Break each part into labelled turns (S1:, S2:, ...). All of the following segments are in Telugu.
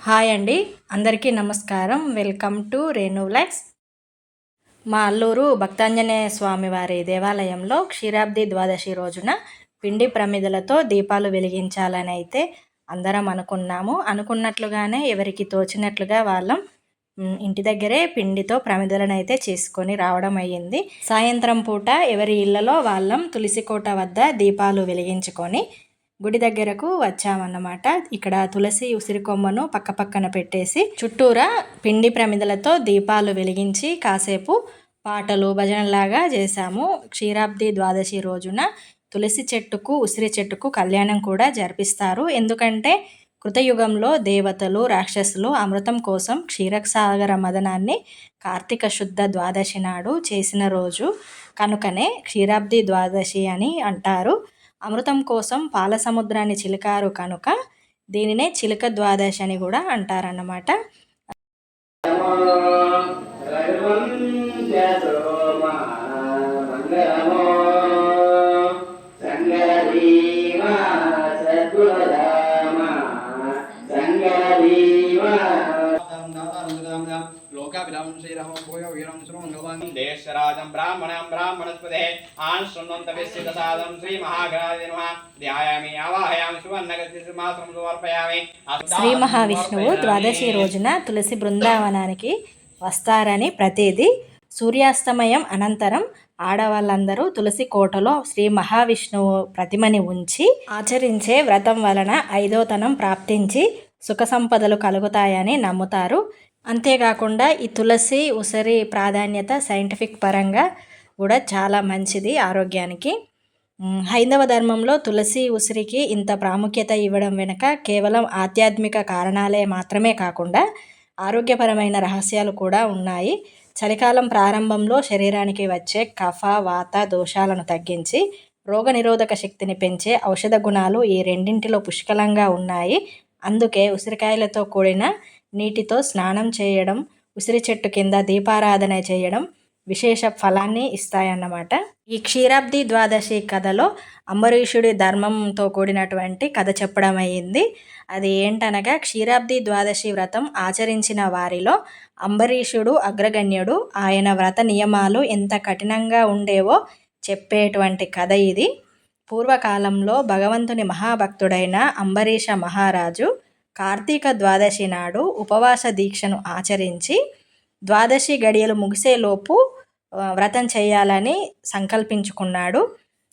S1: హాయ్ అండి. అందరికీ నమస్కారం. వెల్కమ్ టు రేణువ్లాక్స్ మా అల్లూరు భక్తాంజనేయ స్వామి వారి దేవాలయంలో క్షీరాబ్ది ద్వాదశి రోజున పిండి ప్రమిదలతో దీపాలు వెలిగించాలని అయితే అందరం అనుకున్నాము. అనుకున్నట్లుగానే ఎవరికి తోచినట్లుగా వాళ్ళం ఇంటి దగ్గరే పిండితో ప్రమిదలను అయితే చేసుకొని రావడం అయ్యింది. సాయంత్రం పూట ఎవరి ఇళ్ళలో వాళ్ళం తులసి కోట వద్ద దీపాలు వెలిగించుకొని గుడి దగ్గరకు వచ్చామన్నమాట. ఇక్కడ తులసి ఉసిరి కొమ్మను పక్క పక్కన పెట్టేసి చుట్టూరా పిండి ప్రమిదలతో దీపాలు వెలిగించి కాసేపు పాటలు భజనలాగా చేశాము. క్షీరాబ్ది ద్వాదశి రోజున తులసి చెట్టుకు ఉసిరి చెట్టుకు కళ్యాణం కూడా జరిపిస్తారు. ఎందుకంటే కృతయుగంలో దేవతలు రాక్షసులు అమృతం కోసం క్షీరసాగర మదనాన్ని కార్తీక శుద్ధ ద్వాదశి నాడు చేసిన రోజు. కనుకనే క్షీరాబ్ది ద్వాదశి అని అంటారు. అమృతం కోసం పాల సముద్రాన్ని చిలకారు కనుక దీనినే చిలుక ద్వాదశి అని కూడా అంటారన్నమాట.
S2: దేశరాజం బ్రాహ్మణం బ్రాహ్మణస్పదే ఆన్ శృణ్వంత శ్రీ మహాగణాది నమః ధ్యాయామి ఆవాహయామి సువర్ణగతి మాత్రం సమర్పయామి
S1: శ్రీ మహావిష్ణువు ద్వాదశి రోజున తులసి బృందావనానికి వస్తారని ప్రతీది సూర్యాస్తమయం అనంతరం ఆడవాళ్ళందరూ తులసి కోటలో శ్రీ మహావిష్ణువు ప్రతిమని ఉంచి ఆచరించే వ్రతం వలన ఐదోతనం ప్రాప్తించి సుఖ సంపదలు కలుగుతాయని నమ్ముతారు. అంతేకాకుండా ఈ తులసి ఉసిరి ప్రాధాన్యత సైంటిఫిక్ పరంగా కూడా చాలా మంచిది ఆరోగ్యానికి. హైందవ ధర్మంలో తులసి ఉసిరికి ఇంత ప్రాముఖ్యత ఇవ్వడం వెనుక కేవలం ఆధ్యాత్మిక కారణాలే మాత్రమే కాకుండా ఆరోగ్యపరమైన రహస్యాలు కూడా ఉన్నాయి. చలికాలం ప్రారంభంలో శరీరానికి వచ్చే కఫ వాత దోషాలను తగ్గించి రోగనిరోధక శక్తిని పెంచే ఔషధ గుణాలు ఈ రెండింటిలో పుష్కలంగా ఉన్నాయి. అందుకే ఉసిరికాయలతో కూడిన నీటితో స్నానం చేయడం ఉసిరి చెట్టు కింద దీపారాధన చేయడం విశేష ఫలాన్ని ఇస్తాయన్నమాట. ఈ క్షీరాబ్ది ద్వాదశి కథలో అంబరీషుడి ధర్మంతో కూడినటువంటి కథ చెప్పడం అయ్యింది. అది ఏంటనగా క్షీరాబ్ది ద్వాదశి వ్రతం ఆచరించిన వారిలో అంబరీషుడు అగ్రగణ్యుడు ఆయన వ్రత నియమాలు ఎంత కఠినంగా ఉండేవో చెప్పేటువంటి కథ ఇది. పూర్వకాలంలో భగవంతుని మహాభక్తుడైన అంబరీష మహారాజు కార్తీక ద్వాదశి నాడు ఉపవాస దీక్షను ఆచరించి ద్వాదశి గడియలు ముగిసేలోపు వ్రతం చేయాలని సంకల్పించుకున్నాడు.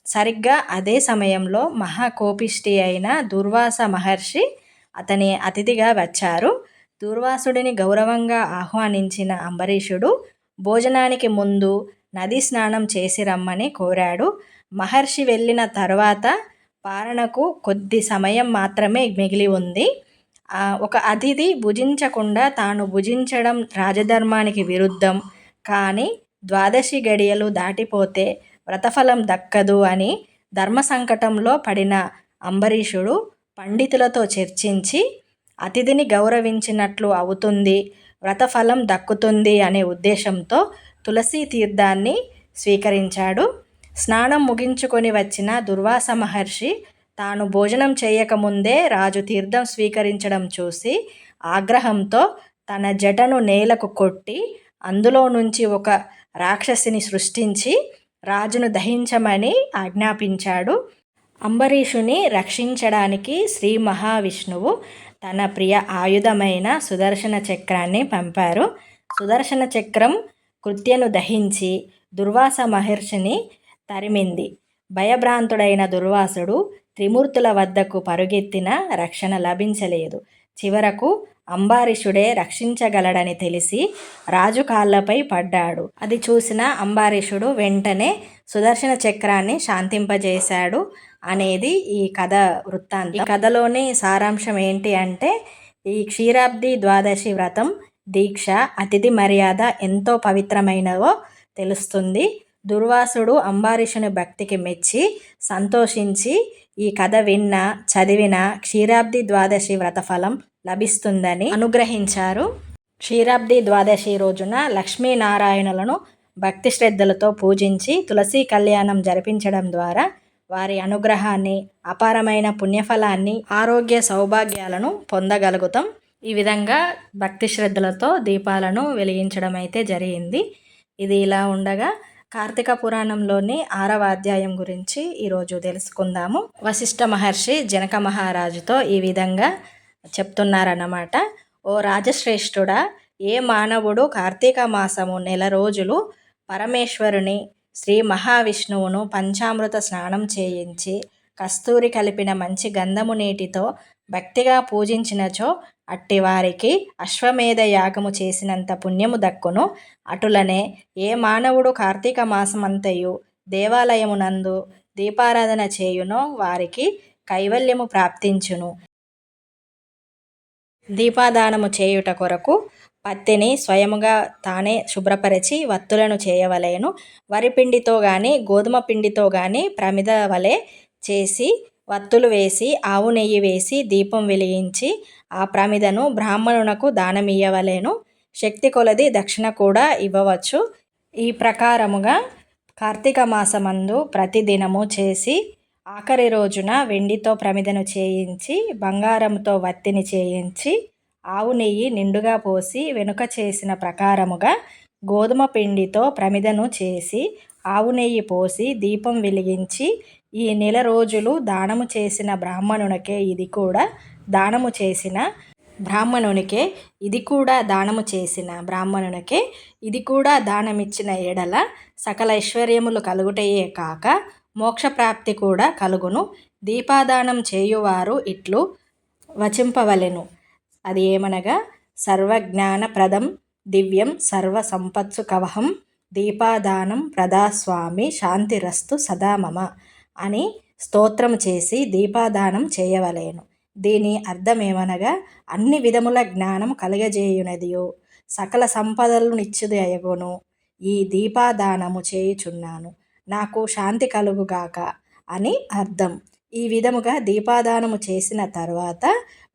S1: సరిగ్గా అదే సమయంలో మహాకోపిష్టి అయిన దుర్వాస మహర్షి అతని అతిథిగా వచ్చారు. దుర్వాసుడిని గౌరవంగా ఆహ్వానించిన అంబరీషుడు భోజనానికి ముందు నది స్నానం చేసి రమ్మని కోరాడు. మహర్షి వెళ్ళిన తర్వాత పారణకు కొద్ది సమయం మాత్రమే మిగిలి ఉంది. ఒక అతిథి భుజించకుండా తాను భుజించడం రాజధర్మానికి విరుద్ధం. కానీ ద్వాదశి గడియలు దాటిపోతే వ్రతఫలం దక్కదు అని ధర్మ సంకటంలో పడిన అంబరీషుడు పండితులతో చర్చించి అతిథిని గౌరవించినట్లు అవుతుంది వ్రతఫలం దక్కుతుంది అనే ఉద్దేశంతో తులసీ తీర్థాన్ని స్వీకరించాడు. స్నానం ముగించుకొని వచ్చిన దుర్వాస మహర్షి తాను భోజనం చేయకముందే రాజు తీర్థం స్వీకరించడం చూసి ఆగ్రహంతో తన జటను నేలకు కొట్టి అందులో నుంచి ఒక రాక్షసిని సృష్టించి రాజును దహించమని ఆజ్ఞాపించాడు. అంబరీషుని రక్షించడానికి శ్రీ మహావిష్ణువు తన ప్రియ ఆయుధమైన సుదర్శన చక్రాన్ని పంపారు. సుదర్శన చక్రం కృత్యను దహించి దుర్వాస మహర్షిని తరిమింది. భయభ్రాంతుడైన దుర్వాసుడు త్రిమూర్తుల వద్దకు పరుగెత్తిన రక్షణ లభించలేదు. చివరకు అంబారీషుడే రక్షించగలడని తెలిసి రాజు కాళ్ళపై పడ్డాడు. అది చూసిన అంబారీషుడు వెంటనే సుదర్శన చక్రాన్ని శాంతింపజేశాడు అనేది ఈ కథ వృత్తాంతం. ఈ కథలోని సారాంశం ఏంటి అంటే ఈ క్షీరాబ్ది ద్వాదశి వ్రతం దీక్ష అతిథి మర్యాద ఎంతో పవిత్రమైనవో తెలుస్తుంది. దుర్వాసుడు అంబారీషుని భక్తికి మెచ్చి సంతోషించి ఈ కథ విన్న చదివిన క్షీరాబ్ది ద్వాదశి వ్రతఫలం లభిస్తుందని అనుగ్రహించారు. క్షీరాబ్ది ద్వాదశి రోజున లక్ష్మీనారాయణులను భక్తి శ్రద్ధలతో పూజించి తులసి కళ్యాణం జరిపించడం ద్వారా వారి అనుగ్రహాన్ని అపారమైన పుణ్యఫలాన్ని ఆరోగ్య సౌభాగ్యాలను పొందగలుగుతాం. ఈ విధంగా భక్తి శ్రద్ధలతో దీపాలను వెలిగించడం అయితే జరిగింది. ఇది ఇలా ఉండగా కార్తీక పురాణంలోని ఆరవ అధ్యాయం గురించి ఈరోజు తెలుసుకుందాము. వశిష్ఠ మహర్షి జనక మహారాజుతో ఈ విధంగా చెప్తున్నారన్నమాట. ఓ రాజశ్రేష్ఠుడా ఏ మానవుడు కార్తీక మాసము నెల రోజులు పరమేశ్వరుని శ్రీ మహావిష్ణువును పంచామృత స్నానం చేయించి కస్తూరి కలిపిన మంచి గంధము నీటితో భక్తిగా పూజించినచో అట్టివారికి అశ్వమేధ యాగము చేసినంత పుణ్యము దక్కును. అటులనే ఏ మానవుడు కార్తీక మాసమంతయు దేవాలయమునందు దీపారాధన చేయునో వారికి కైవల్యము ప్రాప్తించును. దీపాదానము చేయుట కొరకు పత్తిని స్వయముగా తానే శుభ్రపరిచి వత్తులను చేయవలేను. వరిపిండితో కానీ గోధుమ పిండితో కానీ ప్రమిద వలె చేసి వత్తులు వేసి ఆవు నెయ్యి వేసి దీపం వెలిగించి ఆ ప్రమిదను బ్రాహ్మణునకు దానమియ్యవలేను. శక్తి కొలది దక్షిణ కూడా ఇవ్వవచ్చు. ఈ ప్రకారముగా కార్తీక మాసమందు ప్రతిదినము చేసి ఆఖరి రోజున వెండితో ప్రమిదను చేయించి బంగారంతో వత్తిని చేయించి ఆవు నెయ్యి నిండుగా పోసి వెనుక చేసిన ప్రకారముగా గోధుమ పిండితో ప్రమిదను చేసి ఆవు నెయ్యి పోసి దీపం వెలిగించి ఈ నెల రోజులు దానము చేసిన బ్రాహ్మణునికే ఇది కూడా దానము చేసిన బ్రాహ్మణునికే ఇది కూడా దానము చేసిన బ్రాహ్మణునికే ఇది కూడా దానమిచ్చిన ఎడల సకల ఐశ్వర్యములు కలుగుటయే కాక మోక్షప్రాప్తి కూడా కలుగును. దీపాదానం చేయువారు ఇట్లు వచింపవలెను. అది ఏమనగా సర్వజ్ఞానప్రదం దివ్యం సర్వ సంపత్సు కవహం దీపాదానం ప్రదాస్వామి శాంతిరస్తు సదా మమ. అని స్తోత్రం చేసి దీపాదానం చేయవలేను. దీని అర్థమేమనగా అన్ని విధముల జ్ఞానం కలుగజేయునదియు సకల సంపదలు నిచ్చుది అయగును. ఈ దీపాదానము చేయుచున్నాను. నాకు శాంతి కలుగుగాక అని అర్థం. ఈ విధముగా దీపాదానము చేసిన తర్వాత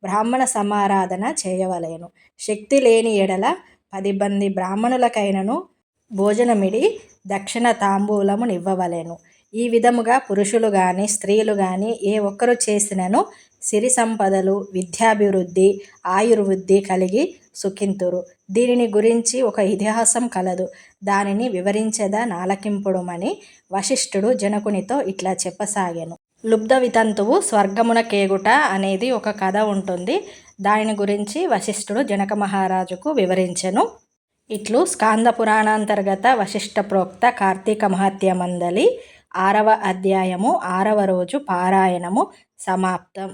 S1: బ్రాహ్మణ సమారాధన చేయవలేను. శక్తి లేని ఎడల పది మంది బ్రాహ్మణులకైనను భోజనమిడి దక్షిణ తాంబూలము నివ్వవలెను ఈ విధముగా పురుషులు కానీ స్త్రీలు కానీ ఏ ఒక్కరు చేసినను సిరి సంపదలు విద్యాభివృద్ధి ఆయుర్వృద్ధి కలిగి సుఖింతురు. దీనిని గురించి ఒక ఇతిహాసం కలదు. దానిని వివరించేదా నాలకింపుడుమని వశిష్ఠుడు జనకునితో ఇట్లా చెప్పసాగాను. లుబ్ధ వితంతువు స్వర్గమున కేగుట అనేది ఒక కథ ఉంటుంది. దానిని గురించి వశిష్ఠుడు జనక మహారాజుకు వివరించెను. ఇట్లు స్కాంద పురాణాంతర్గత వశిష్ఠ ప్రోక్త కార్తీక మహత్యమందలి ఆరవ అధ్యాయము ఆరవ రోజు పారాయణము సమాప్తం.